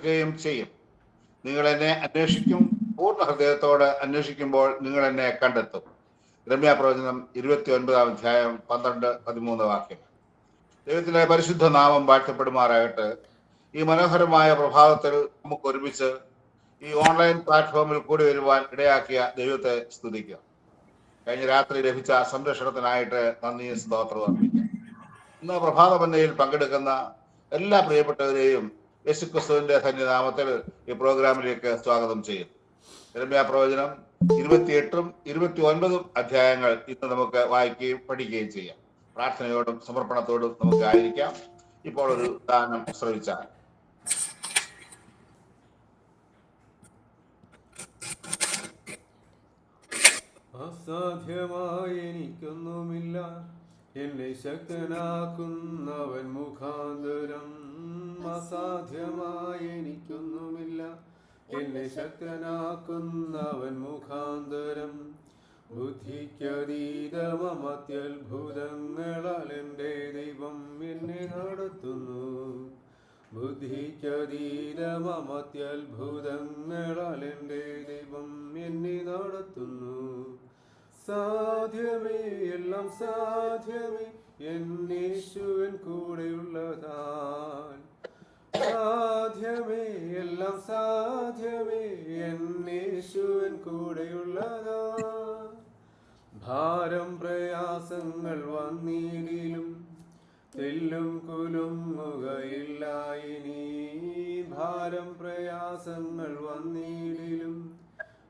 തീർക്കുകയും ചെയ്യും. നിങ്ങൾ എന്നെ അന്വേഷിക്കും പൂർണ ഹൃദയത്തോട് അന്വേഷിക്കുമ്പോൾ നിങ്ങൾ എന്നെ കണ്ടെത്തും. രമ്യ പ്രവചനം ഇരുപത്തി ഒൻപതാം അധ്യായം പന്ത്രണ്ട് പതിമൂന്ന് വാക്യം ദൈവത്തിലെ പരിശുദ്ധ നാമം വാഴ്ത്തപ്പെടുമാറാകട്ടെ. ഈ മനോഹരമായ പ്രഭാതത്തിൽ നമുക്ക് ഒരുമിച്ച് ഈ ഓൺലൈൻ പ്ലാറ്റ്ഫോമിൽ കൂടി വരുവാൻ ഇടയാക്കിയ ദൈവത്തെ സ്തുതിക്കാം. കഴിഞ്ഞ രാത്രി ലഭിച്ച സംരക്ഷണത്തിനായിട്ട് നന്ദി സ്തോത്രം അർപ്പിക്കാം. ഇന്ന് പ്രഭാത പന്നയിൽ പങ്കെടുക്കുന്ന എല്ലാ പ്രിയപ്പെട്ടവരെയും യേശുക്രിസ്തുവിന്റെ ധന്യനാമത്തിൽ ഈ പ്രോഗ്രാമിലേക്ക് സ്വാഗതം ചെയ്യുന്നു. രമ്യ പ്രവചനം ഇരുപത്തിയെട്ടും ഇരുപത്തി ഒൻപതും അധ്യായങ്ങൾ ഇന്ന് നമുക്ക് വായിക്കുകയും പഠിക്കുകയും ചെയ്യാം. പ്രാർത്ഥനയോടും സമർപ്പണത്തോടും നമുക്ക് ആയിരിക്കാം. ഇപ്പോൾ ഒരു ദാനം ശ്രമിച്ചാൽ അസാധ്യമായി എനിക്കൊന്നുമില്ല എന്നെ ശക്തനാക്കുന്നവൻ മുഖാന്തരം. അസാധ്യമായി എനിക്കൊന്നുമില്ല എന്നെ ശക്തനാക്കുന്നവൻ മുഖാന്തരം ബുദ്ധിക്കതീതമത്യത്ഭുതങ്ങളാൽ എന്റെ ദൈവം എന്നെ നടത്തുന്നു. ബുദ്ധിക്കതീതമത്യത്ഭുതങ്ങളാൽ എന്റെ ദൈവം എന്നെ നടത്തുന്നു. സാധ്യമേ എല്ലാം സാധ്യമേ എന്നീശുവൻ കൂടെയുള്ളതാൽ. സാധ്യമേ എല്ലാം സാധ്യമേ. എന്നീശുവൻ കൂടെയുള്ളതാ. ഭാരം പ്രയാസങ്ങൾ വന്നീടിലും തെല്ലും കുലുങ്ങുകയില്ല ഇനി. ഭാരം പ്രയാസങ്ങൾ വന്നീടിലും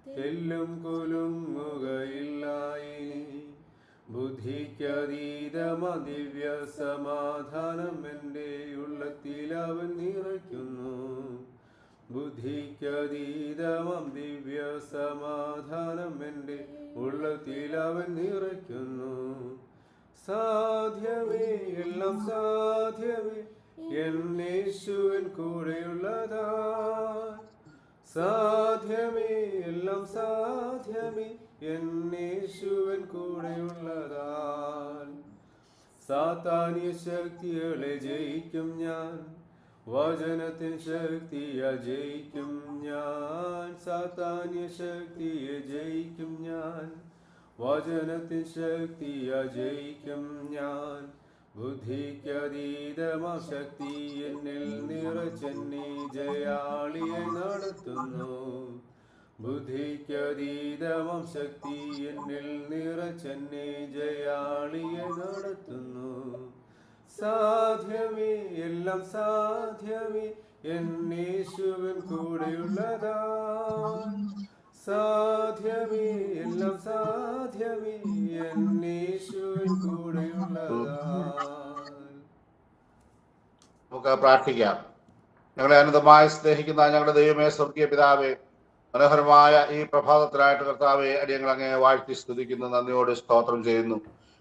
തെല്ലും കുലുങ്ങുകയില്ല ഇനി ദിവ്യ സമാധാനം എന്റെ ഉള്ളത്തിൽ അവൻ നിറയ്ക്കുന്നു ബുദ്ധിക്കതീതമം ദിവ്യ സമാധാനം എന്റെ ഉള്ളത്തിൽ അവൻ നിറയ്ക്കുന്നു സാധ്യമേ എല്ലാം സാധ്യമേ എന്നേശുവൻ കൂടെയുള്ളതാ. സാധ്യമേ എല്ലാം സാധ്യമേ എന്നേശുവൻ കൂടെയുള്ളതാൽ സാത്താനിയ ശക്തികളെ ജയിക്കും ഞാൻ. വചനത്തിൻ ശക്തിയ ജയിക്കും ഞാൻ. സാത്താനിയ ശക്തിയെ ജയിക്കും ഞാൻ. വചനത്തിൻ ശക്തിയ ജയിക്കും ഞാൻ. ബുദ്ധിക്കതീതമാ ശക്തി എന്നിൽ നിറച്ചെന്നെ ജയാളിയെ നടത്തുന്നു. ബുദ്ധിക്കതീതമാം ശക്തി എന്നിൽ നിറച്ചെന്നെ ജയാളിയെ നടത്തുന്നു. സാധ്യമേ എല്ലാം സാധ്യമേ എന്നീശുവൻ കൂടെയുള്ളതാ. സാധ്യമേ എല്ലാം സാധ്യമേ എന്നീശുവൻ കൂടെയുള്ളതാ. നമുക്ക് പ്രാർത്ഥിക്കാം. ഞങ്ങളെ അനന്തമായി സ്നേഹിക്കുന്ന ഞങ്ങളുടെ ദൈവമേ സ്വർഗീയ പിതാവേ മനോഹരമായ ഈ പ്രഭാതത്തിലായിട്ട് കർത്താവെ അടിയങ്ങൾ അങ്ങേ വാഴ്ത്തി സ്തുതിക്കുന്നു നന്ദിയോട് സ്തോത്രം ചെയ്യുന്നു.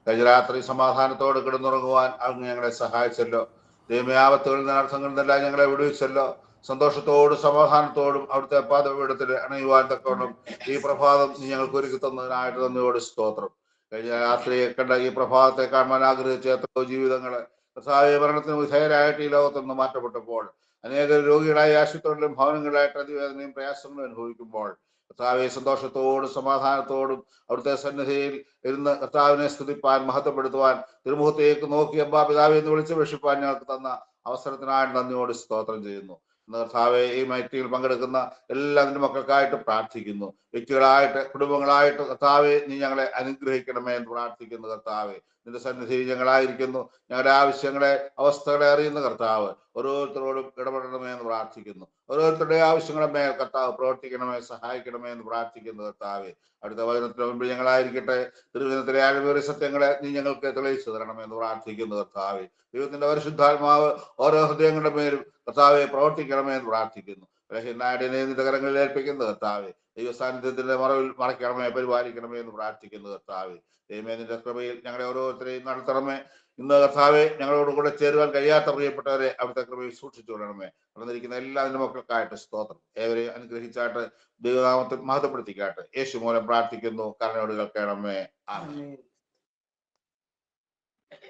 കഴിഞ്ഞ രാത്രി സമാധാനത്തോട് കിടന്നുറങ്ങുവാൻ അങ്ങ് ഞങ്ങളെ സഹായിച്ചല്ലോ. ദൈവയാപത്തുകളിൽ നിന്ന് അർത്ഥങ്ങളിൽ നിന്നെല്ലാം ഞങ്ങളെ വിടുവിച്ചല്ലോ. സന്തോഷത്തോടും സമാധാനത്തോടും അവിടുത്തെ പാദപീഠത്തിൽ അണയുവാൻ തക്കവണ്ണം ഈ പ്രഭാതം നീ ഞങ്ങൾക്ക് ഒരുക്കി തന്നതിനായിട്ട് നന്ദിയോട് സ്തോത്രം. കഴിഞ്ഞ രാത്രി കണ്ട ഈ പ്രഭാതത്തെ കാണുവാൻ ആഗ്രഹിച്ച എത്രയോ ജീവിതങ്ങളെ കർത്താവെ മരണത്തിന് വിധേയരായിട്ട് ഈ ലോകത്തുനിന്ന് മാറ്റപ്പെട്ടപ്പോൾ അനേക രോഗികളായ ആശുപത്രികളിലും ഭവനങ്ങളിലായിട്ട് അതിവേദനയും പ്രയാസങ്ങളും അനുഭവിക്കുമ്പോൾ കർത്താവെ സന്തോഷത്തോടും സമാധാനത്തോടും അവിടുത്തെ സന്നിധിയിൽ ഇരുന്ന് കർത്താവിനെ സ്തുതിപ്പാൻ മഹത്വപ്പെടുത്തുവാൻ തിരുമുഖത്തേക്ക് നോക്കി അബ്ബാ പിതാവെ എന്ന് വിളിച്ച് വിഷിപ്പാൻ ഞങ്ങൾക്ക് തന്ന അവസരത്തിനായി നന്ദിയോട് സ്തോത്രം ചെയ്യുന്നു. കർത്താവെ ഈ മൈറ്റിയിൽ പങ്കെടുക്കുന്ന എല്ലാ നിന്റെ മക്കൾക്കായിട്ട് പ്രാർത്ഥിക്കുന്നു. വ്യക്തികളായിട്ട് കുടുംബങ്ങളായിട്ട് കർത്താവെ നീ ഞങ്ങളെ അനുഗ്രഹിക്കണമേ എന്ന് പ്രാർത്ഥിക്കുന്നു കർത്താവെ. നിന്റെ സന്നിധി ഞങ്ങളായിരിക്കുന്നു. ഞങ്ങളുടെ ആവശ്യങ്ങളെ അവസ്ഥകളെ അറിയുന്ന കർത്താവ് ഓരോരുത്തരോടും ഇടപെടണമേ എന്ന് പ്രാർത്ഥിക്കുന്നു. ഓരോരുത്തരുടെ ആവശ്യങ്ങളെ മേൽ കർത്താവ് പ്രവർത്തിക്കണമേ സഹായിക്കണമേ എന്ന് പ്രാർത്ഥിക്കുന്നു കർത്താവെ. അടുത്ത വചനത്തിന് മുമ്പിൽ ഞങ്ങളായിരിക്കട്ടെ. തിരുവനന്തപുരത്തിലെ ആഴമേറിയ സത്യങ്ങളെ നീ ഞങ്ങൾക്ക് തെളിയിച്ചു തരണമേ എന്ന് പ്രാർത്ഥിക്കുന്നു കർത്താവെ. ദൈവത്തിന്റെ പരിശുദ്ധാത്മാവ് ഓരോ ഹൃദയങ്ങളുടെ മേലും കർത്താവെ പ്രവർത്തിക്കണമേ എന്ന് പ്രാർത്ഥിക്കുന്നു. ബലഹീനായ നിന്റെ കരങ്ങളിൽ ഏൽപ്പിക്കുന്നു കർത്താവെ. ദൈവ സാന്നിധ്യത്തിന്റെ മറവിൽ മറയ്ക്കണമേ പരിപാലിക്കണമേ എന്ന് പ്രാർത്ഥിക്കുന്നു കർത്താവ്. ദൈവമേ നിന്റെ കൃപയിൽ ഞങ്ങളെ ഓരോരുത്തരെയും നടത്തണമേ. ഇന്ന് കർത്താവെ ഞങ്ങളോട് കൂടെ ചേരുവാൻ കഴിയാത്ത പ്രിയപ്പെട്ടവരെ അവിടുത്തെ കൃപയിൽ സൂക്ഷിച്ചു കൊള്ളണമേ നടന്നിരിക്കുന്ന എല്ലാ നിന്റെ മക്കൾക്കായിട്ട് സ്തോത്രം. ഏവരെയും അനുഗ്രഹിച്ചായിട്ട് ദൈവനാമത്തിൽ മഹത്വപ്പെടുത്തിക്കാട്ട്. യേശു മൂലം പ്രാർത്ഥിക്കുന്നു. കരണയോട് കേൾക്കണമേ. ആമേൻ.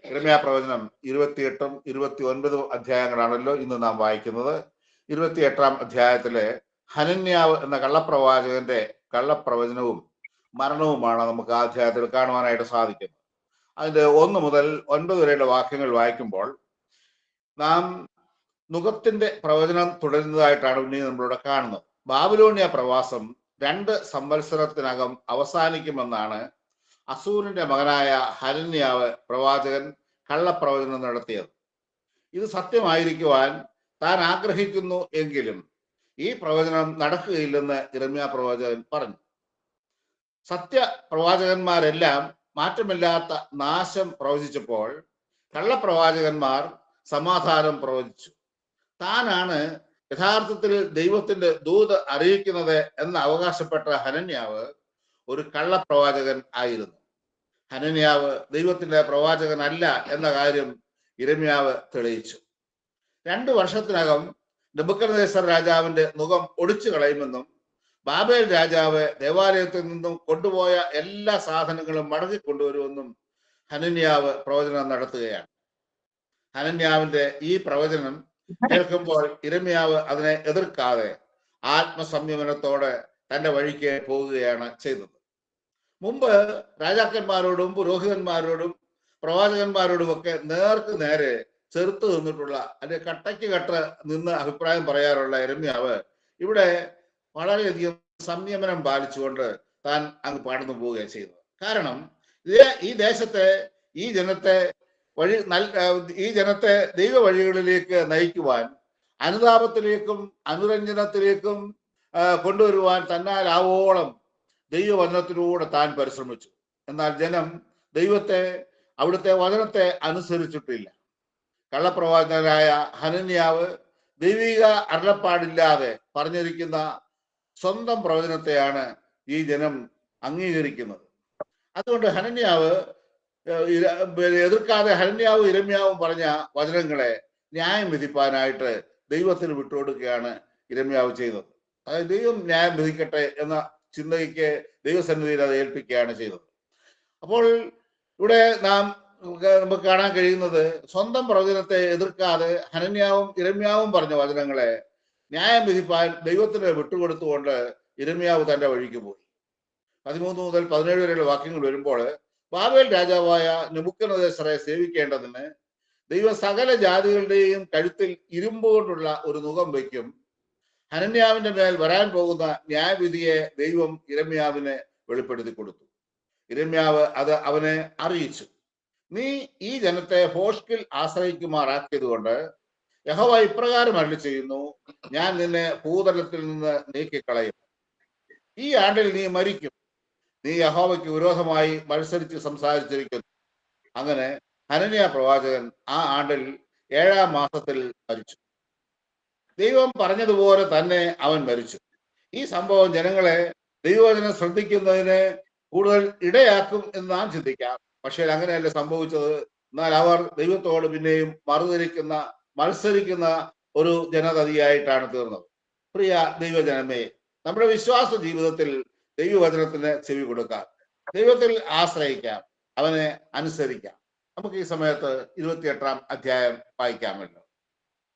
ഇരമയ പ്രവചനം ഇരുപത്തിയെട്ടും ഇരുപത്തി ഒൻപതും അധ്യായങ്ങളാണല്ലോ ഇന്ന് നാം വായിക്കുന്നത്. ഇരുപത്തിയെട്ടാം അധ്യായത്തിലെ ഹനന്യാവ് എന്ന കള്ളപ്രവാചകന്റെ കള്ളപ്രവചനവും മരണവുമാണ് നമുക്ക് ആ അധ്യായത്തിൽ കാണുവാനായിട്ട് സാധിക്കുന്നത്. അതിന്റെ ഒന്ന് മുതൽ ഒൻപത് വരെയുള്ള വാക്യങ്ങൾ വായിക്കുമ്പോൾ നാം നുഖത്തിന്റെ പ്രവചനം തുടരുന്നതായിട്ടാണ് ഇനി നമ്മളിവിടെ കാണുന്നത്. ബാബിലോണിയ പ്രവാസം രണ്ട് സംവത്സരത്തിനകം അവസാനിക്കുമെന്നാണ് അസൂറിന്റെ മകനായ ഹരന്യാവ് പ്രവാചകൻ കള്ളപ്രവചനം നടത്തിയത്. ഇത് സത്യമായിരിക്കുവാൻ താൻ ആഗ്രഹിക്കുന്നു എങ്കിലും ഈ പ്രവചനം നടക്കുകയില്ലെന്ന് ഇറമ്യ പ്രവാചകൻ പറഞ്ഞു. സത്യ പ്രവാചകന്മാരെല്ലാം മാറ്റമില്ലാത്ത നാശം പ്രവചിച്ചപ്പോൾ കള്ളപ്രവാചകന്മാർ സമാധാനം പ്രവചിച്ചു. താനാണ് യഥാർത്ഥത്തിൽ ദൈവത്തിന്റെ ദൂത് അറിയിക്കുന്നത് എന്ന് അവകാശപ്പെട്ട ഹനന്യാവ് ഒരു കള്ളപ്രവാചകൻ ആയിരുന്നു. ഹനന്യാവ് ദൈവത്തിന്റെ പ്രവാചകനല്ല എന്ന കാര്യം ഇരമ്യാവ് തെളിയിച്ചു. രണ്ടു വർഷത്തിനകം നെബുക്കദ്നേസർ രാജാവിന്റെ മുഖം ഒടിച്ചു കളയുമെന്നും ബാബേൽ രാജാവ് ദേവാലയത്തിൽ നിന്നും കൊണ്ടുപോയ എല്ലാ സാധനങ്ങളും മടങ്ങി കൊണ്ടുവരുമെന്നും ഹനന്യാവ് പ്രവചനം നടത്തുകയാണ്. ഹനന്യാവിന്റെ ഈ പ്രവചനം കേൾക്കുമ്പോൾ ഇരമ്യാവ് അതിനെ എതിർക്കാതെ ആത്മസംയമനത്തോടെ തന്റെ വഴിക്ക് പോവുകയാണ് ചെയ്തത്. മുമ്പ് രാജാക്കന്മാരോടും പുരോഹിതന്മാരോടും പ്രവാചകന്മാരോടും ഒക്കെ നേർക്ക് നേരെ ചെറുത്ത് നിന്നിട്ടുള്ള അല്ലെ കട്ടയ്ക്ക് കട്ട നിന്ന് അഭിപ്രായം പറയാറുള്ള എരമ്യാവ് ഇവിടെ വളരെയധികം സംയമനം പാലിച്ചുകൊണ്ട് താൻ അങ്ങ് പാടുന്നു പോവുകയാണ് ചെയ്യുന്നത്. കാരണം ഈ ദേശത്തെ ഈ ജനത്തെ വഴി ഈ ജനത്തെ ദൈവ വഴികളിലേക്ക് നയിക്കുവാൻ അനുതാപത്തിലേക്കും അനുരഞ്ജനത്തിലേക്കും കൊണ്ടുവരുവാൻ തന്നാലാവോളം ദൈവവചനത്തിലൂടെ താൻ പരിശ്രമിച്ചു. എന്നാൽ ജനം ദൈവത്തെ അവിടുത്തെ വചനത്തെ അനുസരിച്ചിട്ടില്ല. കള്ളപ്രവാചകനായ ഹനന്യാവ് ദൈവിക അരുളപ്പാടില്ലാതെ പറഞ്ഞിരിക്കുന്ന സ്വന്തം പ്രവചനത്തെയാണ് ഈ ജനം അംഗീകരിക്കുന്നത്. അതുകൊണ്ട് ഹനന്യാവ് എതിർക്കാതെ ഹനന്യാവും ഇരമ്യാവും പറഞ്ഞ വചനങ്ങളെ ന്യായം വിധിപ്പാനായിട്ട് ദൈവത്തിന് വിട്ടുകൊടുക്കുകയാണ് ഇരമ്യാവ് ചെയ്തത്. അതായത് ദൈവം ന്യായം വിധിക്കട്ടെ എന്ന ചിന്തയ്ക്ക് ദൈവസന്നിധിയിൽ അത് ഏൽപ്പിക്കുകയാണ് ചെയ്തത്. അപ്പോൾ ഇവിടെ നാം നമുക്ക് കാണാൻ കഴിയുന്നത് സ്വന്തം പ്രവചനത്തെ എതിർക്കാതെ ഹനന്യാവും ഇരമ്യാവും പറഞ്ഞ വചനങ്ങളെ ന്യായം വിധിപ്പാൻ ദൈവത്തിന് വിട്ടുകൊടുത്തുകൊണ്ട് ഇരമ്യാവ് തന്റെ വഴിക്ക് പോയി. പതിമൂന്ന് മുതൽ പതിനേഴ് വരെയുള്ള വാക്യങ്ങൾ വരുമ്പോൾ ബാബേൽ രാജാവായ നെബുക്കനദേശറെ സേവിക്കേണ്ടതിന് ദൈവം സകല ജാതികളുടെയും കഴുത്തിൽ ഇരുമ്പ് കൊണ്ടുള്ള ഒരു മുഖം വയ്ക്കും. ഹനന്യാവിന്റെ മേൽ വരാൻ പോകുന്ന ന്യായവിധിയെ ദൈവം ഇരമ്യാവിനെ വെളിപ്പെടുത്തി കൊടുത്തു. ഇരമ്യാവ് അത് അവനെ അറിയിച്ചു. നീ ഈ ജനത്തെ ഹോഷ്കിൽ ആശ്രയിക്കുമാറാക്കിയത് കൊണ്ട് യഹോവ ഇപ്രകാരം അരളി ചെയ്യുന്നു ഞാൻ നിന്നെ ഭൂതലത്തിൽ നിന്ന് നീക്കിക്കളയും. ഈ ആണ്ടിൽ നീ മരിക്കും. നീ യഹോവയ്ക്ക് വിരോധമായി മത്സരിച്ച് സംസാരിച്ചിരിക്കുന്നു. അങ്ങനെ ഹനനിയ പ്രവാചകൻ ആ ആണ്ടിൽ ഏഴാം മാസത്തിൽ മരിച്ചു. ദൈവം പറഞ്ഞതുപോലെ തന്നെ അവൻ മരിച്ചു. ഈ സംഭവം ജനങ്ങളെ ദൈവവചനം ശ്രദ്ധിക്കുന്നതിന് കൂടുതൽ ഇടയാക്കും എന്ന് നാം ചിന്തിക്കാം. പക്ഷേ അങ്ങനെയല്ല സംഭവിച്ചത്. എന്നാൽ അവർ ദൈവത്തോട് പിന്നെയും മറുതിരിക്കുന്ന മത്സരിക്കുന്ന ഒരു ജനതയായിട്ടാണ് തീർന്നത്. പ്രിയ ദൈവജനമേ നമ്മുടെ വിശ്വാസ ജീവിതത്തിൽ ദൈവവചനത്തിന് ചെവി കൊടുക്കാം. ദൈവത്തിൽ ആശ്രയിക്കാം. അവനെ അനുസരിക്കാം. നമുക്ക് ഈ സമയത്ത് ഇരുപത്തിയെട്ടാം അധ്യായം വായിക്കാമല്ലോ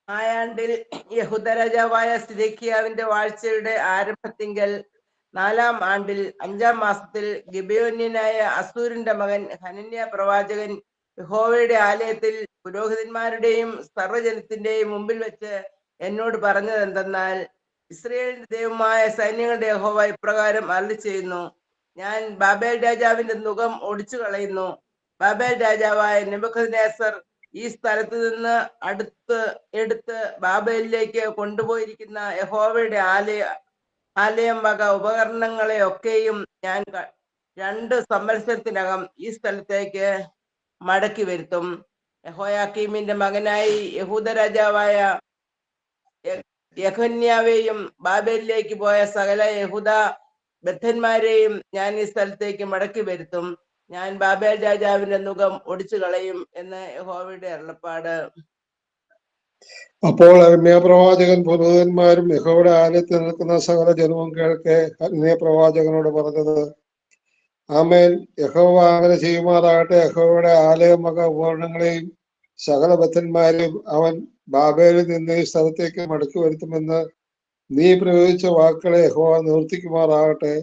ആയാണ്ടിൽ യഹുദരാജാവായ സിദേക്കിയാവിന്റെ വാഴ്ചയുടെ ആരംഭത്തിങ്കൽ നാലാം ആണ്ടിൽ അഞ്ചാം മാസത്തിൽ ഗിബയോന്യനായ അസൂരിന്റെ മകൻ ഹനന്യ പ്രവാചകൻ യഹോവയുടെ ആലയത്തിൽ പുരോഹിതന്മാരുടെയും സർവജനത്തിന്റെയും മുമ്പിൽ വെച്ച് എന്നോട് പറഞ്ഞത് എന്തെന്നാൽ ഇസ്രയേലിന്റെ ദൈവമായ സൈന്യങ്ങളുടെ യഹോവ ഇപ്രകാരം അരളി ചെയ്യുന്നു ഞാൻ ബാബേൽ രാജാവിന്റെ മുഖം ഒടിച്ചു കളയുന്നു ബാബേൽ രാജാവായ നെബുഖദ്നേസർ ഈ സ്ഥലത്ത് നിന്ന് അടുത്ത് എടുത്ത് ബാബേലിലേക്ക് കൊണ്ടുപോയിരിക്കുന്ന യഹോവയുടെ ആലയ ആലയം വക ഉപകരണങ്ങളെ ഒക്കെയും ഞാൻ രണ്ട് സംവത്സരത്തിനകം ഈ സ്ഥലത്തേക്ക് മടക്കി വരുത്തും. യഹോയാക്കീമിന്റെ മകനായി യഹൂദ രാജാവായ യഹന്യാവെയും ബാബേലിലേക്ക് പോയ സകല യഹൂദ ബദ്ധന്മാരെയും ഞാൻ ഈ സ്ഥലത്തേക്ക് മടക്കി വരുത്തും. ഞാൻ ബാബേൽ രാജാവിന്റെ മുഖം ഒടിച്ചു കളയും എന്ന് യഹോവയുടെ അരുളപ്പാട്. അപ്പോൾ അരമ്യപ്രവാചകൻ പുരോഹിതന്മാരും യഹോയുടെ ആലയത്തിൽ നിൽക്കുന്ന സകല ജനവും കേൾക്കെ അരമ്യപ്രവാചകനോട് പറഞ്ഞത് ആമേൻ. യഹോവ അങ്ങനെ ചെയ്യുമാറാകട്ടെ. യഹോയുടെ ആലയം ഉപകരണങ്ങളെയും സകല ഭക്തന്മാരെയും അവൻ ബാബേലിൽ നിന്ന് ഈ സ്ഥലത്തേക്ക് മടക്കി വരുത്തുമെന്ന് നീ പ്രയോഗിച്ച വാക്കുകളെ യഹോവ നിവർത്തിക്കുമാറാകട്ടെ.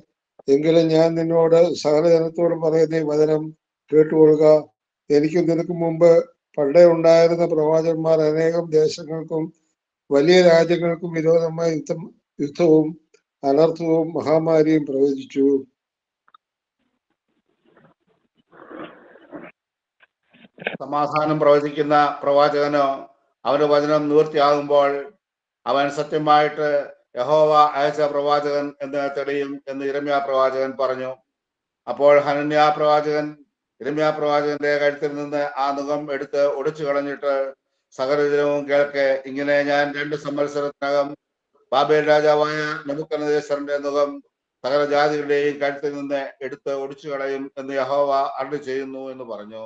എങ്കിലും ഞാൻ നിന്നോട് സകല ജനത്തോടും പറയുന്ന ഈ വചനം കേട്ടുകൊള്ളുക. എനിക്കും നിനക്ക് മുമ്പ് പണ്ടേ ഉണ്ടായിരുന്ന പ്രവാചകന്മാർ അനേകം ദേശങ്ങൾക്കും വലിയ രാജ്യങ്ങൾക്കും വിരോധമായ യുദ്ധം യുദ്ധവും അനർത്ഥവും മഹാമാരിയും പ്രവചിച്ചു. സമാധാനം പ്രവചിക്കുന്ന പ്രവാചകനോ അവന്റെ വചനം നിവൃത്തിയാകുമ്പോൾ അവൻ സത്യമായിട്ട് യഹോവ അയച്ച പ്രവാചകൻ എന്ന് തെളിയും എന്ന് ഇരമ്യ പ്രവാചകൻ പറഞ്ഞു. അപ്പോൾ ഹനന്യ പ്രവാചകൻ ഇരമ്യ പ്രവാചകന്റെ കഴുത്തിൽ നിന്ന് ആ മുഖം എടുത്ത് ഒടിച്ചു കളഞ്ഞിട്ട് സകലജനവും കേൾക്കെ ഇങ്ങനെ ഞാൻ രണ്ട് സംവത്സരത്തിനകം ബാബേൽ രാജാവായ നബുക്കനദേശറിന്റെ മുഖം സകല ജാതികളുടെയും കഴുത്തിൽ നിന്ന് എടുത്ത് ഒടിച്ചു കളയും എന്ന് യഹോവ അറി ചെയ്യുന്നു എന്ന് പറഞ്ഞു.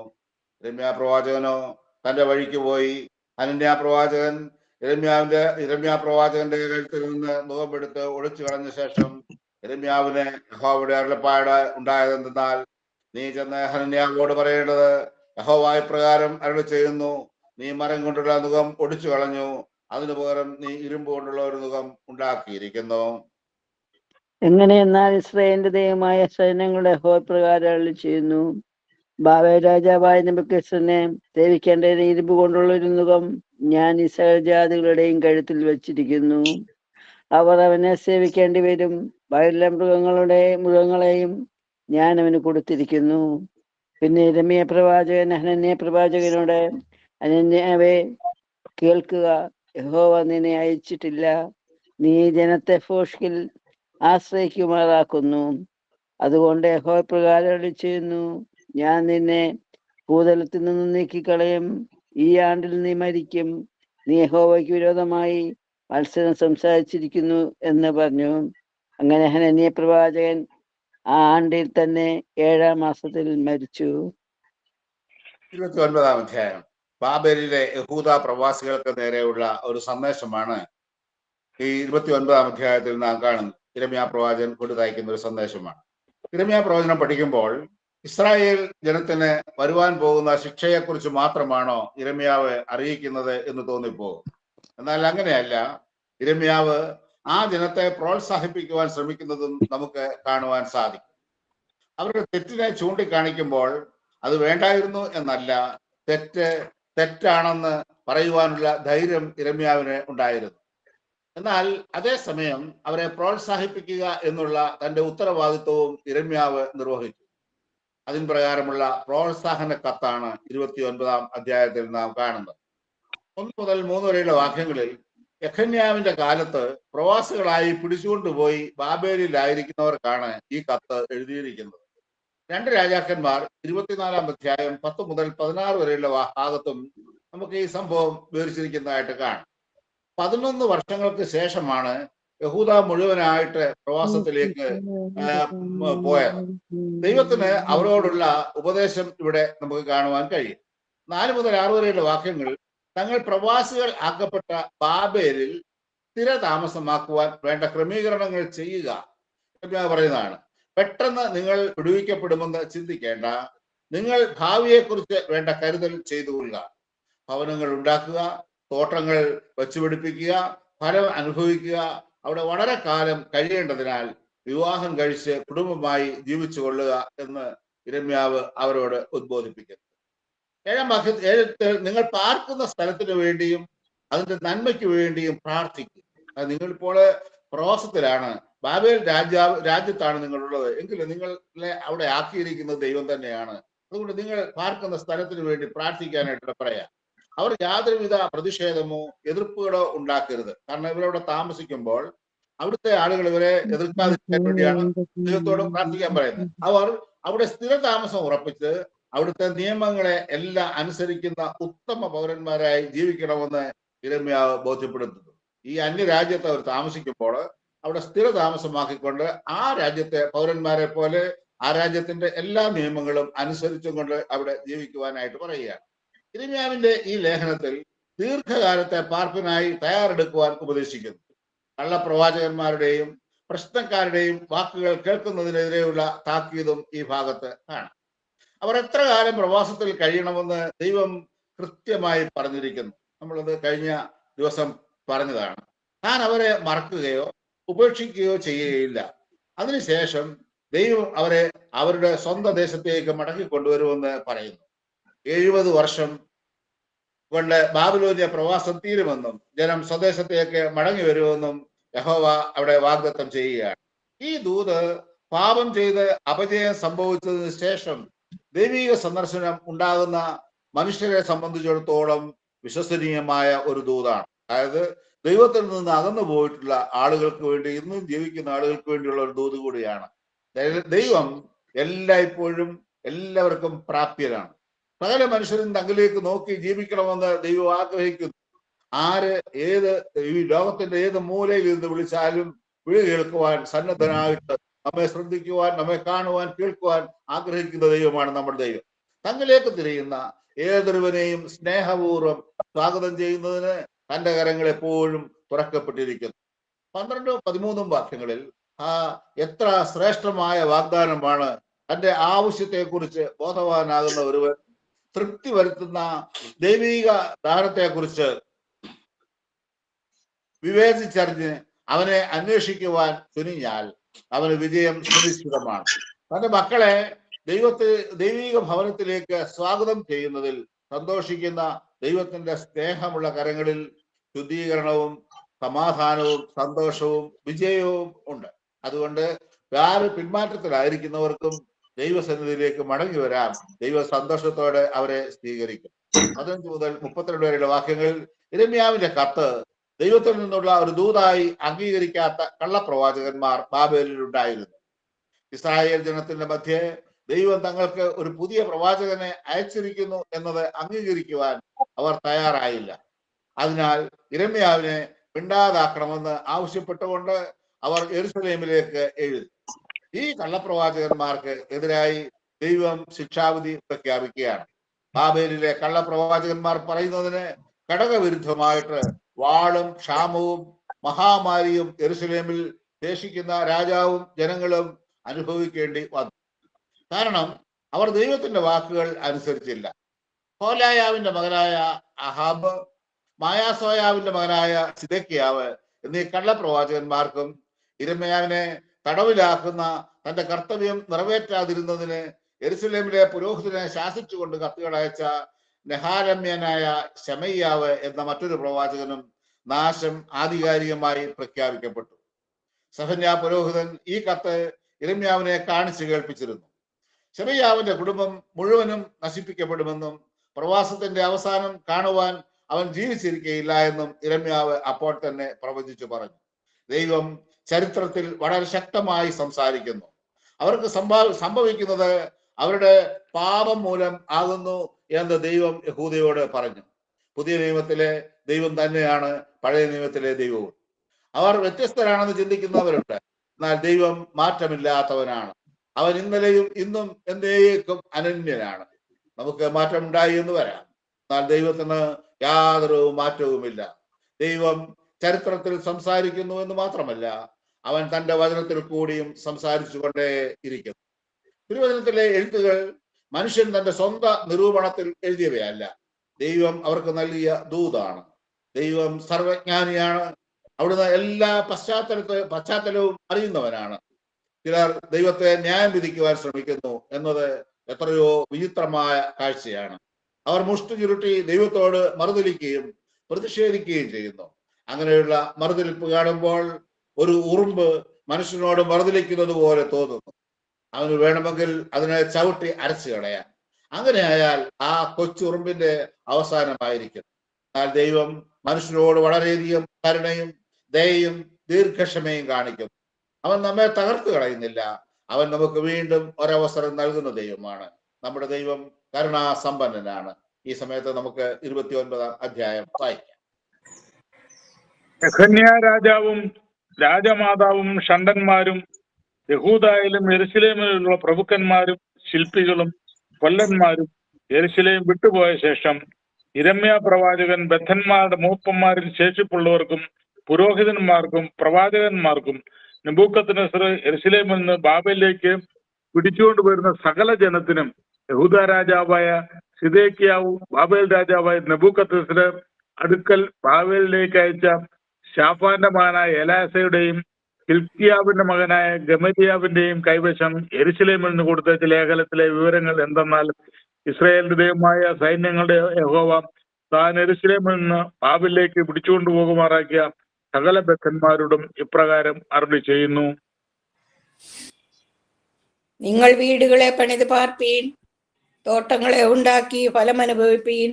ഇരമ്യ പ്രവാചകനോ തന്റെ വഴിക്ക് പോയി. അനന്യ പ്രവാചകൻ ഇരമ്യാവിന്റെ ഇരമ്യ പ്രവാചകന്റെ കഴുത്തിൽ നിന്ന് മുഖമെടുത്ത് ഒളിച്ചു കളഞ്ഞ ശേഷം ഇരമ്യാവിന് യഹോവയുടെ അരുളപ്പാട് ഉണ്ടായതെന്തെന്നാൽ നീ ചെന്ന് ഹനന്യാവോട് പറയേണ്ടത് യഹോവായ പ്രകാരം അരുളി ചെയ്യുന്നു നീ മരം കൊണ്ടുള്ള മുഖം ഒടിച്ചു കളഞ്ഞു. അതിനു പകരം നീ ഇരുമ്പ് കൊണ്ടുള്ള ഒരു മുഖം ഉണ്ടാക്കിയിരിക്കുന്നു. എങ്ങനെയെന്നാൽ ഇസ്രയേലിന്റെ ദൈവമായ സൈന്യങ്ങളുടെ ഹോ പ്രകാരം അരുളി ചെയ്യുന്നു ബാബ രാജാവായ നബുക്കസിനെ സേവിക്കേണ്ട ഇരുമ്പ് കൊണ്ടുള്ള ഒരു മുഖം ഞാൻ സകല കഴുത്തിൽ വെച്ചിരിക്കുന്നു. അവർ അവനെ സേവിക്കേണ്ടി വരും വയലിലെ മൃഗങ്ങളുടെ മൃഗങ്ങളെയും ഞാൻ അവന് കൊടുത്തിരിക്കുന്നു. പിന്നെ രമ്യ പ്രവാചകൻ അനന്യ പ്രവാചകനോട് അനന്യാവേ കേൾക്കുക. യഹോവ നിന്നെ അയച്ചിട്ടില്ല. നീ ജനത്തെ ഫോഷ്കിൽ ആശ്രയിക്കുമാറാക്കുന്നു. അതുകൊണ്ട് യഹോ പ്രകാരം ചെയ്യുന്നു ഞാൻ നിന്നെ ഭൂതലത്തിൽ നിന്ന് നീക്കിക്കളയും. ഈ ആണ്ടിൽ നീ മരിക്കും. നീ യഹോവയ്ക്ക് വിരോധമായി മത്സരം സംസാരിച്ചിരിക്കുന്നു എന്ന് പറഞ്ഞു. അങ്ങനെ ഹനന്യ പ്രവാചകൻ ആ ആണ്ടിൽ തന്നെ ഏഴാം മാസത്തിൽ മരിച്ചു. ഇരുപത്തി ഒൻപതാം അധ്യായം. ബാബേലിലെ യഹൂദ പ്രവാസികൾക്ക് നേരെയുള്ള ഒരു സന്ദേശമാണ് ഈ ഇരുപത്തി ഒൻപതാം അധ്യായത്തിൽ നാം കാണുന്നത്. ഇരമ്യ പ്രവാചകൻ കൊണ്ടുതയ്ക്കുന്ന ഒരു സന്ദേശമാണ്. ഇരമ്യ പ്രവചനം പഠിക്കുമ്പോൾ ഇസ്രായേൽ ജനത്തിന് വരുവാൻ പോകുന്ന ശിക്ഷയെക്കുറിച്ച് മാത്രമാണോ ഇരമ്യാവ് അറിയിക്കുന്നത് എന്ന് തോന്നിപ്പോകും. എന്നാൽ അങ്ങനെയല്ല. ഇരമ്യാവ് ആ ജനത്തെ പ്രോത്സാഹിപ്പിക്കുവാൻ ശ്രമിക്കുന്നതും നമുക്ക് കാണുവാൻ സാധിക്കും. അവരുടെ തെറ്റിനെ ചൂണ്ടിക്കാണിക്കുമ്പോൾ അത് വേണ്ടായിരുന്നു എന്നല്ല തെറ്റ് തെറ്റാണെന്ന് പറയുവാനുള്ള ധൈര്യം ഇരമ്യാവിന് ഉണ്ടായിരുന്നു. എന്നാൽ അതേസമയം അവരെ പ്രോത്സാഹിപ്പിക്കുക എന്നുള്ള തന്റെ ഉത്തരവാദിത്വവും ഇരമ്യാവ് നിർവഹിച്ചു. അതിൻ പ്രകാരമുള്ള പ്രോത്സാഹന കത്താണ് ഇരുപത്തി ഒൻപതാം അധ്യായത്തിൽ നാം കാണുന്നത്. ഒന്ന് മുതൽ മൂന്ന് വരെയുള്ള വാക്യങ്ങളിൽ യഖന്യാവിന്റെ കാലത്ത് പ്രവാസികളായി പിടിച്ചുകൊണ്ടുപോയി ബാബേലിലായിരിക്കുന്നവർക്കാണ് ഈ കത്ത് എഴുതിയിരിക്കുന്നത്. രണ്ട് രാജാക്കന്മാർ ഇരുപത്തിനാലാം അധ്യായം പത്ത് മുതൽ പതിനാറ് വരെയുള്ള ഭാഗത്തും നമുക്ക് ഈ സംഭവം വിവരിച്ചിരിക്കുന്നതായിട്ട് കാണാം. പതിനൊന്ന് വർഷങ്ങൾക്ക് ശേഷമാണ് യഹൂദ മുഴുവനായിട്ട് പ്രവാസത്തിലേക്ക് പോയത്. ദൈവത്തിന് അവരോടുള്ള ഉപദേശം ഇവിടെ നമുക്ക് കാണുവാൻ കഴിയും. നാല് മുതൽ ആറ് വരെയുള്ള വാക്യങ്ങൾ തങ്ങൾ പ്രവാസികൾ ആക്കപ്പെട്ട ബാബേലിൽ സ്ഥിര താമസമാക്കുവാൻ വേണ്ട ക്രമീകരണങ്ങൾ ചെയ്യുക പറയുന്നതാണ്. പെട്ടെന്ന് നിങ്ങൾ വിടുവിക്കപ്പെടുമെന്ന് ചിന്തിക്കേണ്ട. നിങ്ങൾ ഭാവിയെക്കുറിച്ച് വേണ്ട കരുതൽ ചെയ്തു കൊള്ളുക. ഭവനങ്ങൾ ഉണ്ടാക്കുക തോട്ടങ്ങൾ വെച്ചുപിടിപ്പിക്കുക ഫലം അനുഭവിക്കുക. അവിടെ വളരെ കാലം കഴിയേണ്ടതിനാൽ വിവാഹം കഴിച്ച് കുടുംബമായി ജീവിച്ചു കൊള്ളുക എന്ന് ഇരമ്യാവ് അവരോട് ഉദ്ബോധിപ്പിക്കുന്നു. ഏഴാം വാക്യ ഏഴത്ത് നിങ്ങൾ പാർക്കുന്ന സ്ഥലത്തിന് വേണ്ടിയും അതിന്റെ നന്മയ്ക്ക് വേണ്ടിയും പ്രാർത്ഥിക്കും. നിങ്ങളിപ്പോൾ പ്രവാസത്തിലാണ്. ബാബേൽ രാജാവ് രാജ്യത്താണ് നിങ്ങളുള്ളത്. എങ്കിലും നിങ്ങളെ അവിടെ ആക്കിയിരിക്കുന്നത് ദൈവം തന്നെയാണ്. അതുകൊണ്ട് നിങ്ങൾ പാർക്കുന്ന സ്ഥലത്തിന് വേണ്ടി പ്രാർത്ഥിക്കാനായിട്ട് പറയാം. അവർ യാതൊരുവിധ പ്രതിഷേധമോ എതിർപ്പുകളോ ഉണ്ടാക്കരുത്. കാരണം ഇവരവിടെ താമസിക്കുമ്പോൾ അവിടുത്തെ ആളുകൾ ഇവരെ എതിർക്കാതിരിക്കാൻ വേണ്ടിയാണ് ദൈവത്തോട് പ്രാർത്ഥിക്കാൻ പറയുന്നത്. അവർ അവിടെ സ്ഥിരതാമസം ഉറപ്പിച്ച് അവിടുത്തെ നിയമങ്ങളെ എല്ലാം അനുസരിക്കുന്ന ഉത്തമ പൗരന്മാരായി ജീവിക്കണമെന്ന് ഇരമ്യാവ് ബോധ്യപ്പെടുത്തുന്നു. ഈ അന്യരാജ്യത്ത് അവർ താമസിക്കുമ്പോൾ അവിടെ സ്ഥിര താമസമാക്കിക്കൊണ്ട് ആ രാജ്യത്തെ പൗരന്മാരെ പോലെ ആ രാജ്യത്തിന്റെ എല്ലാ നിയമങ്ങളും അനുസരിച്ചും കൊണ്ട് അവിടെ ജീവിക്കുവാനായിട്ട് പറയുകയാണ്. ഇരമ്യാവിന്റെ ഈ ലേഖനത്തിൽ ദീർഘകാലത്തെ പാർപ്പിനായി തയ്യാറെടുക്കുവാൻ ഉപദേശിക്കുന്നു. കള്ളപ്രവാചകന്മാരുടെയും പ്രശ്നക്കാരുടെയും വാക്കുകൾ കേൾക്കുന്നതിനെതിരെയുള്ള താക്കീതും ഈ ഭാഗത്ത് കാണാം. അവർ എത്ര കാലം പ്രവാസത്തിൽ കഴിയണമെന്ന് ദൈവം കൃത്യമായി പറഞ്ഞിരിക്കുന്നു. നമ്മളത് കഴിഞ്ഞ ദിവസം പറഞ്ഞതാണ്. ഞാൻ അവരെ മറക്കുകയോ ഉപേക്ഷിക്കുകയോ ചെയ്യുകയില്ല. അതിനുശേഷം ദൈവം അവരെ അവരുടെ സ്വന്തം ദേശത്തേക്ക് മടക്കി കൊണ്ടുവരുമെന്ന് പറയുന്നു. എഴുപത് വർഷം കൊണ്ട് ബാബിലോനിയ പ്രവാസം തീരുമെന്നും ജനം സ്വദേശത്തേക്ക് മടങ്ങി വരുമെന്നും യഹോവ അവിടെ വാഗ്ദത്തം ചെയ്യുകയാണ്. ഈ ദൂത് പാപം ചെയ്ത് അപജയം സംഭവിച്ചതിന് ശേഷം ദൈവിക സന്ദർശനം ഉണ്ടാകുന്ന മനുഷ്യരെ സംബന്ധിച്ചിടത്തോളം വിശ്വസനീയമായ ഒരു ദൂതാണ്. അതായത് ദൈവത്തിൽ നിന്ന് അകന്നു പോയിട്ടുള്ള ആളുകൾക്ക് വേണ്ടി ഇന്നും ജീവിക്കുന്ന ആളുകൾക്ക് വേണ്ടിയുള്ള ഒരു ദൂത് കൂടിയാണ്. ദൈവം എല്ലായ്പ്പോഴും എല്ലാവർക്കും പ്രാപ്യരാണ് സകല മനുഷ്യരും തങ്ങളിലേക്ക് നോക്കി ജീവിക്കണമെന്ന് ദൈവം ആഗ്രഹിക്കുന്നു. ആര് ഏത് ഈ ലോകത്തിന്റെ ഏത് മൂലയിൽ നിന്ന് വിളിച്ചാലും വിളി കേൾക്കുവാൻ സന്നദ്ധനായിട്ട് നമ്മെ ശ്രദ്ധിക്കുവാൻ നമ്മെ കാണുവാൻ കേൾക്കുവാൻ ആഗ്രഹിക്കുന്ന ദൈവമാണ് നമ്മുടെ ദൈവം. തങ്ങളിലേക്ക് തിരിയുന്ന ഏതൊരുവനെയും സ്നേഹപൂർവം സ്വാഗതം ചെയ്യുന്നതിന് തന്റെ കരങ്ങൾ എപ്പോഴും തുറക്കപ്പെട്ടിരിക്കുന്നു. പന്ത്രണ്ടും പതിമൂന്നും വാക്യങ്ങളിൽ ആ എത്ര ശ്രേഷ്ഠമായ വാഗ്ദാനമാണ് തന്റെ ആവശ്യത്തെക്കുറിച്ച് ബോധവാനാകുന്ന ഒരുവൻ തൃപ്തി വരുത്തുന്ന ദൈവിക ദാനത്തെക്കുറിച്ച് വിവേചിച്ചറിഞ്ഞ് അവനെ അന്വേഷിക്കുവാൻ തുനിഞ്ഞാൽ അവന് വിജയം സുനിശ്ചിതമാണ്. തന്റെ മക്കളെ ദൈവത്തെ ദൈവിക ഭവനത്തിലേക്ക് സ്വാഗതം ചെയ്യുന്നതിൽ സന്തോഷിക്കുന്ന ദൈവത്തിന്റെ സ്നേഹമുള്ള കരങ്ങളിൽ ശുദ്ധീകരണവും സമാധാനവും സന്തോഷവും വിജയവും ഉണ്ട്. അതുകൊണ്ട് ആര് പിന്മാറ്റത്തിലായിരിക്കുന്നവർക്കും ദൈവസന്നിധിയിലേക്ക് മടങ്ങി വരാം ദൈവ സന്തോഷത്തോടെ അവരെ സ്വീകരിക്കും. പതിനഞ്ച് മുതൽ മുപ്പത്തിരണ്ട് വരെയുള്ള വാക്യങ്ങളിൽ ഇരമ്യാവിന്റെ കത്ത് ദൈവത്തിൽ നിന്നുള്ള ഒരു ദൂതായി അംഗീകരിക്കാത്ത കള്ളപ്രവാചകന്മാർ ബാബേലിൽ ഉണ്ടായിരുന്നു. ഇസ്രായേൽ ജനത്തിന്റെ മധ്യേ ദൈവം തങ്ങൾക്ക് ഒരു പുതിയ പ്രവാചകനെ അയച്ചിരിക്കുന്നു എന്നത് അംഗീകരിക്കുവാൻ അവർ തയ്യാറായില്ല. അതിനാൽ ഇരമ്യാവിനെ മിണ്ടാതാക്കണമെന്ന് ആവശ്യപ്പെട്ടുകൊണ്ട് അവർ എരുസലേമിലേക്ക് എഴുതി. ഈ കള്ളപ്രവാചകന്മാർക്ക് എതിരായി ദൈവം ശിക്ഷാവിധി പ്രഖ്യാപിക്കുകയാണ്. ബാബേലിലെ കള്ളപ്രവാചകന്മാർ പറയുന്നതിന് ഘടകവിരുദ്ധമായിട്ട് വാളും ക്ഷാമവും മഹാമാരിയും എരുസലേമിൽ ശേഷിക്കുന്ന രാജാവും ജനങ്ങളും അനുഭവിക്കേണ്ടി വന്നു. കാരണം അവർ ദൈവത്തിന്റെ വാക്കുകൾ അനുസരിച്ചില്ല. ഹോലായാവിന്റെ മകനായ അഹാബ് മായാസോയാവിന്റെ മകനായ സിദക്കിയാവ് എന്നീ കള്ളപ്രവാചകന്മാർക്കും ഇരമയാവിനെ തടവിലാക്കുന്ന തന്റെ കർത്തവ്യം നിറവേറ്റാതിരുന്നതിന് എരുസലേമിലെ പുരോഹിതനെ ശാസിച്ചുകൊണ്ട് കത്തുകൾ അയച്ച നെഹാരമ്യനായ ശമയ്യാവ് എന്ന മറ്റൊരു പ്രവാചകനും നാശം ആധികാരികമായി പ്രഖ്യാപിക്കപ്പെട്ടു. സഹന്യ പുരോഹിതൻ ഈ കത്ത് ഇരമ്യാവിനെ കാണിച്ചു കേൾപ്പിച്ചിരുന്നു. ശമയ്യാവിന്റെ കുടുംബം മുഴുവനും നശിപ്പിക്കപ്പെടുമെന്നും പ്രവാസത്തിന്റെ അവസാനം കാണുവാൻ അവൻ ജീവിച്ചിരിക്കുകയില്ല എന്നും ഇരമ്യാവ് അപ്പോൾ തന്നെ പ്രവചിച്ചു പറഞ്ഞു. ദൈവം ചരിത്രത്തിൽ വളരെ ശക്തമായി സംസാരിക്കുന്നു. അവർക്ക് സംഭവ സംഭവിക്കുന്നത് അവരുടെ പാപം മൂലം ആകുന്നു എന്ന് ദൈവം യഹൂദയോട് പറഞ്ഞു? പുതിയ നിയമത്തിലെ ദൈവം തന്നെയാണ് പഴയ നിയമത്തിലെ ദൈവവും. അവർ വ്യത്യസ്തരാണെന്ന് ചിന്തിക്കുന്നവരുണ്ട്. എന്നാൽ ദൈവം മാറ്റമില്ലാത്തവനാണ്. അവൻ ഇന്നലെയും ഇന്നും എന്നേക്കും അനന്യനാണ്. നമുക്ക് മാറ്റം ഉണ്ടായി എന്ന് വരാം. എന്നാൽ ദൈവത്തിന് യാതൊരു മാറ്റവുമില്ല. ദൈവം ചരിത്രത്തിൽ സംസാരിക്കുന്നു എന്ന് മാത്രമല്ല അവൻ തന്റെ വചനത്തിൽ കൂടിയും സംസാരിച്ചു കൊണ്ടേ ഇരിക്കുന്നു. തിരുവചനത്തിലെ എഴുത്തുകൾ മനുഷ്യൻ തന്റെ സ്വന്തം നിരൂപണത്തിൽ എഴുതിയവയല്ല. ദൈവം അവർക്ക് നൽകിയ ദൂതാണ്. ദൈവം സർവജ്ഞാനിയാണ്. അവിടുന്ന് എല്ലാ പശ്ചാത്തലത്തെ പശ്ചാത്തലവും അറിയുന്നവനാണ്. ചിലർ ദൈവത്തെ ന്യായം വിധിക്കുവാൻ ശ്രമിക്കുന്നു എന്നത് എത്രയോ വിചിത്രമായ കാഴ്ചയാണ്. അവർ മുഷ്ടി ചുരുട്ടി ദൈവത്തോട് മറുതലിക്കുകയും പ്രതിഷേധിക്കുകയും ചെയ്യുന്നു. അങ്ങനെയുള്ള മറുതലിപ്പ് കാണുമ്പോൾ ഒരു ഉറുമ്പ് മനുഷ്യനോട് മറുതലിക്കുന്നത് പോലെ തോന്നുന്നു. അവന് വേണമെങ്കിൽ അതിനെ ചവിട്ടി അരച്ചു കളയാം അങ്ങനെയായാൽ ആ കൊച്ചുറുമ്പിന്റെ അവസാനമായിരിക്കും. എന്നാൽ ദൈവം മനുഷ്യരോട് വളരെയധികം കരുണയും ദയയും ദീർഘക്ഷമയും കാണിക്കും. അവൻ നമ്മെ തകർത്തു കളയുന്നില്ല. അവൻ നമുക്ക് വീണ്ടും ഒരവസരം നൽകുന്ന ദൈവമാണ്. നമ്മുടെ ദൈവം കരുണാസമ്പന്നനാണ്. ഈ സമയത്ത് നമുക്ക് ഇരുപത്തി ഒൻപതാം അധ്യായം വായിക്കാം. രാജാവും രാജമാതാവും ഷണ്ടന്മാരും യഹൂദായിലും എരുസലേമിലുള്ള പ്രഭുക്കന്മാരും ശില്പികളും കൊല്ലന്മാരും എരുസലേം വിട്ടുപോയ ശേഷം ഇരമ്യ പ്രവാചകൻ ബദ്ധന്മാരുടെ മൂപ്പന്മാരിൽ ശേഷിപ്പുള്ളവർക്കും പുരോഹിതന്മാർക്കും പ്രവാചകന്മാർക്കും നിബൂക്കത്തിന് എരുസലേമിൽ നിന്ന് ബാബയിലേക്ക് പിടിച്ചുകൊണ്ട് വരുന്ന സകല ജനത്തിനും യഹൂദ രാജാവായ സിദേക്കിയാവും ബാബേൽ രാജാവായ നെബൂക്കത്ത് അടുക്കൽ ബാബേലിലേക്ക് അയച്ച ഷാഫാന്റെ മകനായ എലാസയുടെയും ഹിൽക്കിയാവിന്റെ മകനായ ഗമരിയാവിന്റെയും കൈവശം എരുസലേമിൽ നിന്ന് കൊടുത്ത ലേഖനത്തിലെ വിവരങ്ങൾ എന്തെന്നാൽ ഇസ്രായേലിന്റെ ദൈവമായ സൈന്യങ്ങളുടെ യഹോവ താൻ എരുസലേമിൽ നിന്ന് ബാബിലേക്ക് പിടിച്ചുകൊണ്ടു പോകുമാറാക്കിയ സകല ബദ്ധന്മാരോടും ഇപ്രകാരം അരുളി ചെയ്യുന്നു. നിങ്ങൾ വീടുകളെ പണിത് പാർപ്പീൻ തോട്ടങ്ങളെ ഉണ്ടാക്കി ഫലം അനുഭവിപ്പീൻ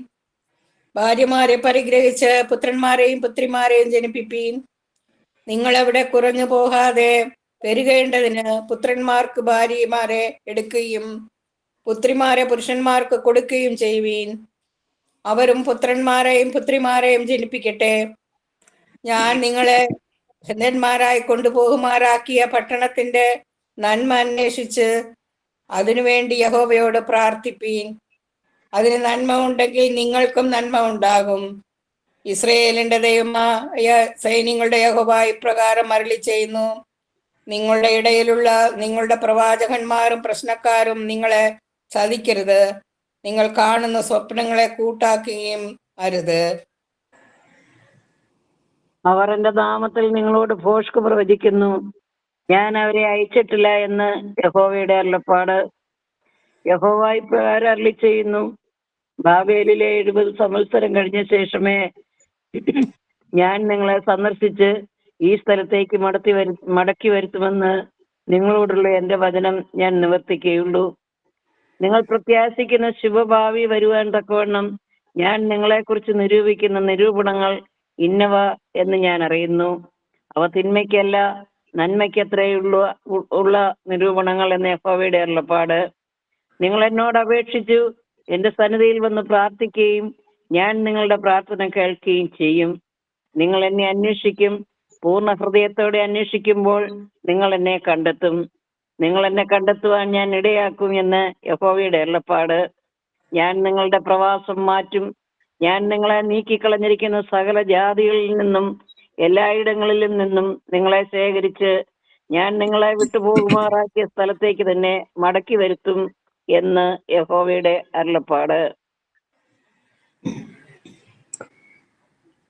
ഭാര്യമാരെ പരിഗ്രഹിച്ച് പുത്രന്മാരെയും പുത്രിമാരെയും ജനിപ്പിപ്പീൻ നിങ്ങൾ അവിടെ കുറഞ്ഞു പോകാതെ പെരുകേണ്ടതിന് പുത്രന്മാർക്ക് ഭാര്യമാരെ എടുക്കുകയും പുത്രിമാരെ പുരുഷന്മാർക്ക് കൊടുക്കുകയും ചെയ്യുവീൻ. അവരും പുത്രന്മാരെയും പുത്രിമാരെയും ജനിപ്പിക്കട്ടെ. ഞാൻ നിങ്ങളെ ഭൃതന്മാരായി കൊണ്ടുപോകുമാറാക്കിയ പട്ടണത്തിന്റെ നന്മ അന്വേഷിച്ച് അതിനുവേണ്ടി യഹോബയോട് പ്രാർത്ഥിപ്പീൻ. അതിന് നന്മ ഉണ്ടെങ്കിൽ നിങ്ങൾക്കും നന്മ ഉണ്ടാകും. ഇസ്രയേലിന്റെ ദൈവമായ സൈന്യങ്ങളുടെ യഹോവ ഇപ്രകാരം മരളി ചെയ്യുന്നു. നിങ്ങളുടെ ഇടയിലുള്ള നിങ്ങളുടെ പ്രവാചകന്മാരും പ്രശ്നക്കാരും നിങ്ങളെ ചതിക്കരുത്. നിങ്ങൾ കാണുന്ന സ്വപ്നങ്ങളെ കൂട്ടാക്കുകയും അരുത്. അവർ എന്റെ നാമത്തിൽ നിങ്ങളോട് ഭോഷ്ക് പ്രവചിക്കുന്നു. ഞാൻ അവരെ അയച്ചിട്ടില്ല എന്ന് യഹോവയുടെ അരുളപ്പാട് യഹോവ ഇപ്രകാരം അരളി ചെയ്യുന്നു. ബാബേലിലെ എഴുപത് സംവത്സരം കഴിഞ്ഞ ശേഷമേ ഞാൻ നിങ്ങളെ സന്ദർശിച്ച് ഈ സ്ഥലത്തേക്ക് മടത്തി വരു മടക്കി വരുത്തുമെന്ന് നിങ്ങളോടുള്ള എന്റെ വചനം ഞാൻ നിവർത്തിക്കുകയുള്ളൂ. നിങ്ങൾ പ്രത്യാശിക്കുന്ന ശുഭഭാവി വരുവാൻ തക്കവണ്ണം ഞാൻ നിങ്ങളെക്കുറിച്ച് നിരൂപിക്കുന്ന നിരൂപണങ്ങൾ ഇന്നവ എന്ന് ഞാൻ അറിയുന്നു. അവ തിന്മയ്ക്കല്ല നന്മയ്ക്കത്രയുള്ള ഉള്ള നിരൂപണങ്ങൾ എന്ന യഹോവയുടെ അരുളപ്പാട്. നിങ്ങൾ എന്നോട് അപേക്ഷിച്ചു എന്റെ സന്നിധിയിൽ വന്ന് പ്രാർത്ഥിക്കുകയും ഞാൻ നിങ്ങളുടെ പ്രാർത്ഥന കേൾക്കുകയും ചെയ്യും. നിങ്ങൾ എന്നെ അന്വേഷിക്കും. പൂർണ ഹൃദയത്തോടെ അന്വേഷിക്കുമ്പോൾ നിങ്ങൾ എന്നെ കണ്ടെത്തും. നിങ്ങൾ എന്നെ കണ്ടെത്തുവാൻ ഞാൻ ഇടയാക്കും എന്ന് യഹോവയുടെ എളപ്പാട് ഞാൻ നിങ്ങളുടെ പ്രവാസം മാറ്റും. ഞാൻ നിങ്ങളെ നീക്കിക്കളഞ്ഞിരിക്കുന്ന സകല ജാതികളിൽ നിന്നും എല്ലായിടങ്ങളിലും നിന്നും നിങ്ങളെ ശേഖരിച്ച് ഞാൻ നിങ്ങളെ വിട്ടുപോകുമാറാക്കിയ സ്ഥലത്തേക്ക് തന്നെ മടക്കി വരുത്തും എന്ന് യഹോവയുടെ അരുളപ്പാട്.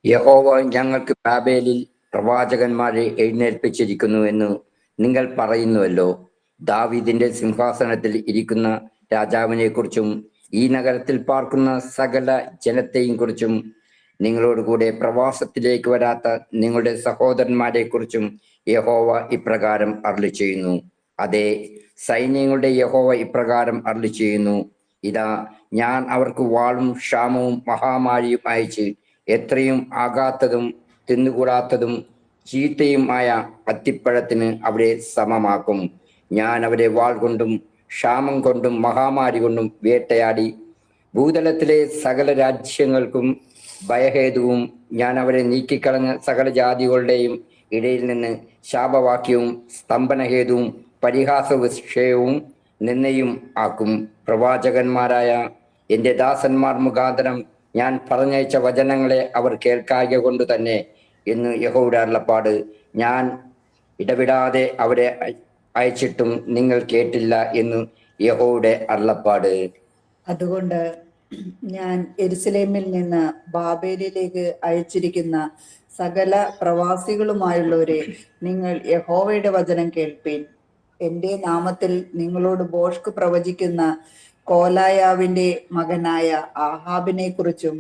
യഹോവ ഞങ്ങൾക്ക് ബാബേലിൽ പ്രവാചകന്മാരെ എഴുന്നേൽപ്പിച്ചിരിക്കുന്നു എന്ന് നിങ്ങൾ പറയുന്നുവല്ലോ. ദാവീദിന്റെ സിംഹാസനത്തിൽ ഇരിക്കുന്ന രാജാവിനെ കുറിച്ചും ഈ നഗരത്തിൽ പാർക്കുന്ന സകല ജനത്തെയും കുറിച്ചും നിങ്ങളോട് കൂടെ പ്രവാസത്തിലേക്ക് വരാത്ത നിങ്ങളുടെ സഹോദരന്മാരെ കുറിച്ചും യഹോവ ഇപ്രകാരം അരളി ചെയ്യുന്നു അതെ സൈന്യങ്ങളുടെ യഹോവ ഇപ്രകാരം അരളി ചെയ്യുന്നു ഇതാ ഞാൻ അവർക്ക് വാളും ക്ഷാമവും മഹാമാരിയും അയച്ച് എത്രയും ആകാത്തതും തിന്നുകൂടാത്തതും ചീത്തയും ആയ അത്തിപ്പഴത്തിന് അവരെ സമമാക്കും. ഞാൻ അവരെ വാൾ കൊണ്ടും ക്ഷാമം കൊണ്ടും മഹാമാരി കൊണ്ടും വേട്ടയാടി. ഭൂതലത്തിലെ സകല രാജ്യങ്ങൾക്കും ഭയഹേതുവും ഞാൻ അവരെ നീക്കിക്കളഞ്ഞ സകല ജാതികളുടെയും ഇടയിൽ നിന്ന് ശാപവാക്യവും സ്തംഭനഹേതുവും പരിഹാസ വിഷയവും നിന്നയും ആക്കും. പ്രവാചകന്മാരായ എന്റെ ദാസന്മാർ മുഖാന്തരം ഞാൻ പറഞ്ഞയച്ച വചനങ്ങളെ അവർ കേൾക്കായ കൊണ്ട് തന്നെ എന്ന് യഹോയുടെ അരുളപ്പാട്. ഞാൻ ഇടവിടാതെ അവരെ അയച്ചിട്ടും നിങ്ങൾ കേട്ടില്ല എന്ന് യഹോയുടെ അരുളപ്പാട്. അതുകൊണ്ട് ഞാൻ എരുസലേമിൽ നിന്ന് ബാബേലിലേക്ക് അയച്ചിരിക്കുന്ന സകല പ്രവാസികളുമായുള്ളവരെ നിങ്ങൾ യഹോവയുടെ വചനം കേൾപ്പീൻ. എന്റെ നാമത്തിൽ നിങ്ങളോട് ബോഷ്ക് പ്രവചിക്കുന്ന കോലായാവിന്റെ മകനായ ആഹാബിനെ കുറിച്ചും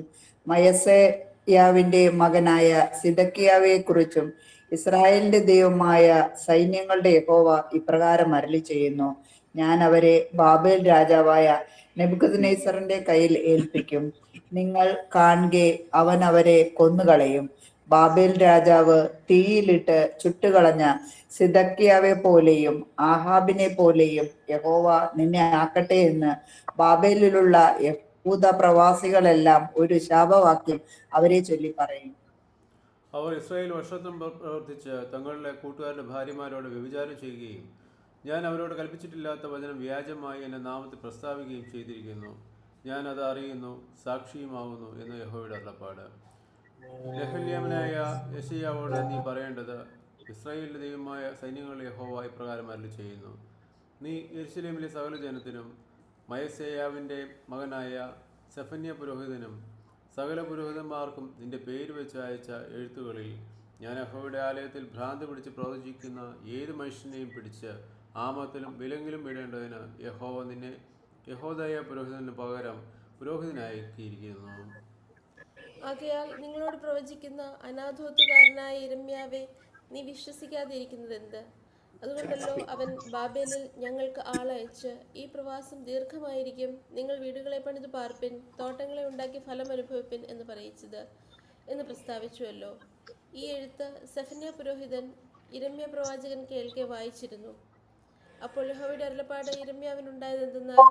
മയസയാവിന്റെ മകനായ സിദക്കിയാവെ കുറിച്ചും ഇസ്രായേലിന്റെ ദൈവമായ സൈന്യങ്ങളുടെ യഹോവ ഇപ്രകാരം അരളി ചെയ്യുന്നു ഞാൻ അവരെ ബാബേൽ രാജാവായ നെബുക്കദ്നേസറിന്റെ കയ്യിൽ ഏൽപ്പിക്കും. നിങ്ങൾ കാണുകെ അവൻ അവരെ കൊന്നുകളയും. ബാബേൽ രാജാവ് തീയിലിട്ട് ചുട്ടുകളഞ്ഞ സിദക്കിയാവെ പോലെയും ആഹാബിനെ പോലെയും യഹോവ നിന്നെ ആക്കട്ടെ എന്ന് ബാബേലിലുള്ള യഹൂദ പ്രവാസികളെല്ലാം ഒരു ശാപവാക്യം അവരെ ചൊല്ലി പറയും. അവർ ഇസ്രായേൽ വർഷത്വം പ്രവർത്തിച്ച് തങ്ങളുടെ കൂട്ടുകാരുടെ ഭാര്യമാരോട് വ്യഭിചാരം ചെയ്യുകയും ഞാൻ അവരോട് കൽപ്പിച്ചിട്ടില്ലാത്ത വചനം വ്യാജമായി എന്റെ നാമത്തിൽ പ്രസ്താവിക്കുകയും ചെയ്തിരിക്കുന്നു. ഞാൻ അത് അറിയുന്നു സാക്ഷിയുമാകുന്നു എന്ന് യഹോയുടെ അള്ളപ്പാട് ലഹല്യാമനായ യശയാവോട് നീ പറയേണ്ടത് ഇസ്രായേലിന്റെ ദൈവമായ സൈന്യങ്ങളുടെ യഹോവ ഇപ്രകാരം അരളി ചെയ്യുന്നു നീ യെരുശലേമിലെ സകല ജനത്തിനും മയസേയാവിന്റെ മകനായ സെഫന്യ പുരോഹിതനും സകല പുരോഹിതന്മാർക്കും നിന്റെ പേര് വെച്ച് അയച്ച എഴുത്തുകളിൽ ഞാൻ അഹോയുടെ ആലയത്തിൽ ഭ്രാന്ത് പിടിച്ച് പ്രവചിക്കുന്ന ഏത് മനുഷ്യനെയും പിടിച്ച് ആമത്തിലും വിലങ്ങിലും ഇടേണ്ടതിന് യഹോവ നിന്നെ യഹോദയ പുരോഹിതന് പകരം പുരോഹിതനാക്കിയിരിക്കുന്നു ആകയാൽ നിങ്ങളോട് പ്രവചിക്കുന്ന അനാഥോത്തുകാരനായ ഇരമ്യാവെ നീ വിശ്വസിക്കാതിരിക്കുന്നത് എന്ത് അതുകൊണ്ടല്ലോ അവൻ ബാബേലിൽ ഞങ്ങൾക്ക് ആളയച്ച് ഈ പ്രവാസം ദീർഘമായിരിക്കും. നിങ്ങൾ വീടുകളെ പണിത് പാർപ്പിൻ തോട്ടങ്ങളെ ഉണ്ടാക്കി ഫലം അനുഭവിപ്പിൻ എന്ന് പറയിച്ചത് എന്ന് പ്രസ്താവിച്ചുവല്ലോ. ഈ എഴുത്ത് സഫന്യ പുരോഹിതൻ ഇരമ്യ പ്രവാചകൻ കേൾക്കെ വായിച്ചിരുന്നു. അപ്പോൾ യഹോവയുടെ അരുളപ്പാട് ഇരമ്യാവിനുണ്ടായത് എന്തെന്നാൽ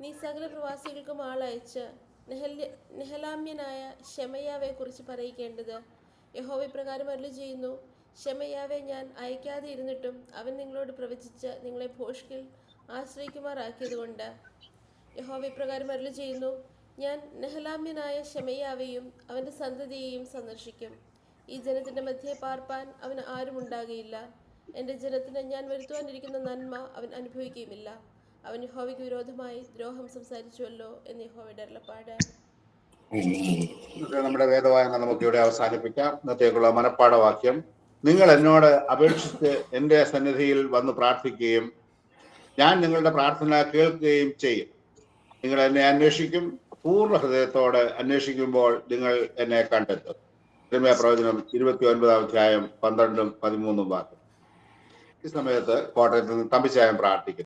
നീ സകല പ്രവാസികൾക്കും ആളയച്ച് നെഹലാമ്യനായ ഷെമയാവെ കുറിച്ച് പറയിക്കേണ്ടത്. യഹോവ ഇപ്രകാരം അരുളി ചെയ്യുന്നു. ഷെമയാവെ ഞാൻ അയക്കാതെ ഇരുന്നിട്ടും അവൻ നിങ്ങളോട് പ്രവചിച്ച് നിങ്ങളെ ഭോഷ്കിൽ ആശ്രയിക്കുമാറാക്കിയതുകൊണ്ട്. യഹോവ ഇപ്രകാരം അരുളി ചെയ്യുന്നു. ഞാൻ നെഹലാമ്യനായ ഷെമയാവെയും അവന്റെ സന്തതിയെയും സന്ദർശിക്കും. ഈ ജനത്തിന്റെ മധ്യേ പാർപ്പാൻ അവന് ആരുമുണ്ടാകുകയില്ല എന്റെ ജനത്തിന് ഞാൻ വരുത്തുവാനിരിക്കുന്ന നന്മ അവൻ അനുഭവിക്കുകയുമില്ല. അവൻ യഹോവയ്ക്ക് വിരോധമായി ദ്രോഹം സംസാരിച്ചുവല്ലോ എന്ന് യഹോവയുടെ അരുളപ്പാട്. നമ്മുടെ വേദവായന നമുക്ക് ഇവിടെ അവസാനിപ്പിക്കാം. ഇന്നത്തേക്കുള്ള മനപ്പാഠവാക്യം. നിങ്ങൾ എന്നോട് അപേക്ഷിച്ച് എന്റെ സന്നിധിയിൽ വന്ന് പ്രാർത്ഥിക്കുകയും ഞാൻ നിങ്ങളുടെ പ്രാർത്ഥന കേൾക്കുകയും ചെയ്യും. നിങ്ങൾ എന്നെ അന്വേഷിക്കും. പൂർണ ഹൃദയത്തോടെ അന്വേഷിക്കുമ്പോൾ നിങ്ങൾ എന്നെ കണ്ടെത്തും. തിരുമയ പ്രവചനം ഇരുപത്തി ഒൻപതാം അധ്യായം പന്ത്രണ്ടും പതിമൂന്നും വാക്യം. ഈ സമയത്ത് കോട്ടയത്ത് നിന്ന് തമ്പിച്ചായം പ്രാർത്ഥിക്കും